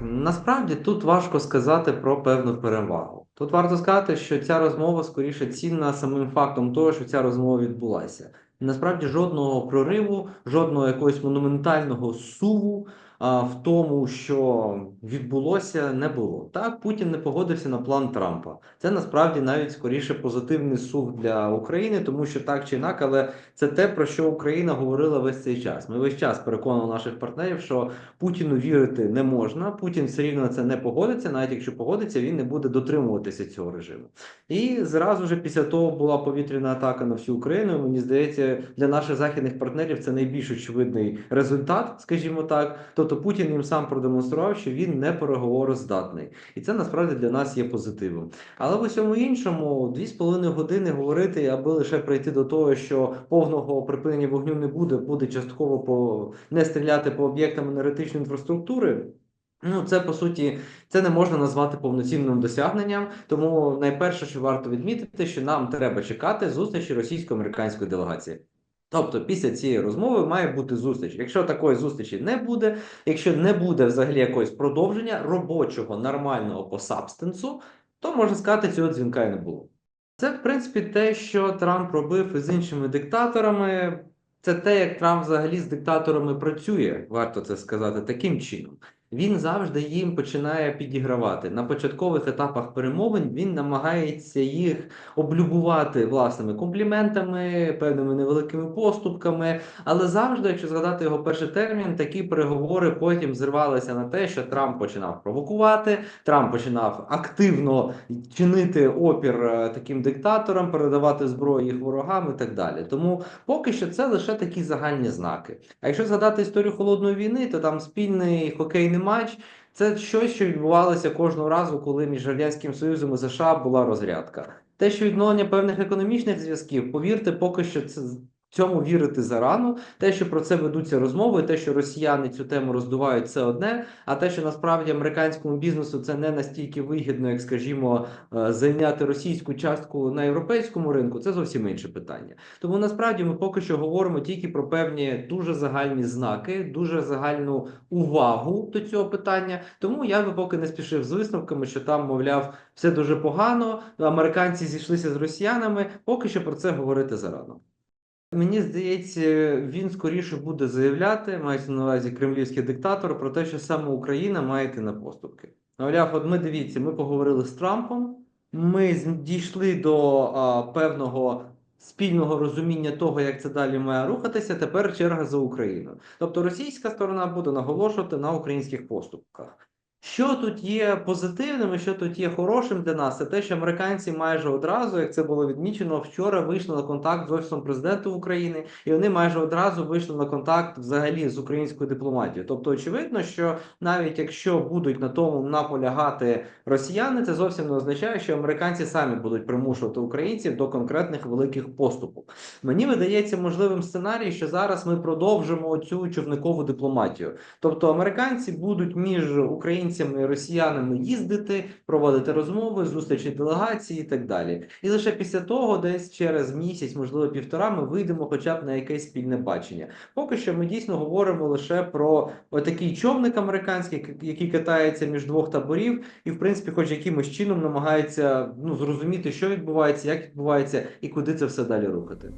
Насправді тут важко сказати про певну перевагу. Тут варто сказати, що ця розмова скоріше цінна самим фактом того, що ця розмова відбулася. Насправді жодного прориву, жодного якогось монументального суву а, в тому, що відбулося, не було. Так, Путін не погодився на план Трампа. Це насправді навіть скоріше позитивний сув для України, тому що так чи інак, але це те, про що Україна говорила весь цей час. Ми весь час переконували наших партнерів, що Путіну вірити не можна. Путін все рівно на це не погодиться. Навіть якщо погодиться, він не буде дотримуватися цього режиму. І зразу ж після того була повітряна атака на всю Україну. Мені здається, для наших західних партнерів це найбільш очевидний результат, скажімо так. Тобто Путін їм сам продемонстрував, що він не переговороздатний, і це насправді для нас є позитивом. Але в усьому іншому, дві з половиною години говорити, аби лише прийти до того, що повного припинення вогню не буде, буде частково по не стріляти по об'єктам енергетичної інфраструктури. Ну, це по суті, це не можна назвати повноцінним досягненням. Тому найперше, що варто відмітити, що нам треба чекати зустрічі російсько-американської делегації. Тобто, після цієї розмови має бути зустріч. Якщо такої зустрічі не буде, якщо не буде взагалі якогось продовження робочого нормального по сабстенсу, то можна сказати, цього дзвінка і не було. Це, в принципі, те, що Трамп робив із іншими диктаторами. Це те, як Трамп взагалі з диктаторами працює, варто це сказати таким чином. Він завжди їм починає підігравати. На початкових етапах перемовин він намагається їх облюбувати власними компліментами, певними невеликими поступками. Але завжди, якщо згадати його перший термін, такі переговори потім зривалися на те, що Трамп починав провокувати, Трамп починав активно чинити опір е, таким диктаторам, передавати зброю їх ворогам і так далі. Тому поки що це лише такі загальні знаки. А якщо згадати історію холодної війни, то там спільний хокейний матч. Це щось, що відбувалося кожного разу, коли між Радянським Союзом і США була розрядка. Те, що відновлення певних економічних зв'язків, повірте, поки що це цьому вірити зарано. Те, що про це ведуться розмови, те, що росіяни цю тему роздувають, це одне. А те, що насправді американському бізнесу це не настільки вигідно, як скажімо, е, зайняти російську частку на європейському ринку, це зовсім інше питання. Тому насправді ми поки що говоримо тільки про певні дуже загальні знаки, дуже загальну увагу до цього питання. Тому я би поки не спішив з висновками, що там, мовляв, все дуже погано. Американці зійшлися з росіянами. Поки що про це говорити зарано. Мені здається, він скоріше буде заявляти, мається на увазі кремлівський диктатор, про те, що саме Україна має йти на поступки. Мовляв, от ми дивіться, ми поговорили з Трампом, ми дійшли до а, певного спільного розуміння того, як це далі має рухатися. Тепер черга за Україною. Тобто російська сторона буде наголошувати на українських поступках. Що тут є позитивним і що тут є хорошим для нас, це те, що американці майже одразу, як це було відмічено, вчора вийшли на контакт з офісом президента України, і вони майже одразу вийшли на контакт взагалі з українською дипломатією. Тобто, очевидно, що навіть якщо будуть на тому наполягати росіяни, це зовсім не означає, що американці самі будуть примушувати українців до конкретних великих поступок. Мені видається можливим сценарій, що зараз ми продовжимо цю човникову дипломатію. Тобто американці будуть між українцями росіянами їздити, проводити розмови, зустрічі делегації і так далі. І лише після того, десь через місяць, можливо, півтора, ми вийдемо хоча б на якесь спільне бачення. Поки що ми дійсно говоримо лише про отакий човник американський, який катається між двох таборів, і в принципі, хоч якимось чином намагається ну зрозуміти, що відбувається, як відбувається і куди це все далі рухати.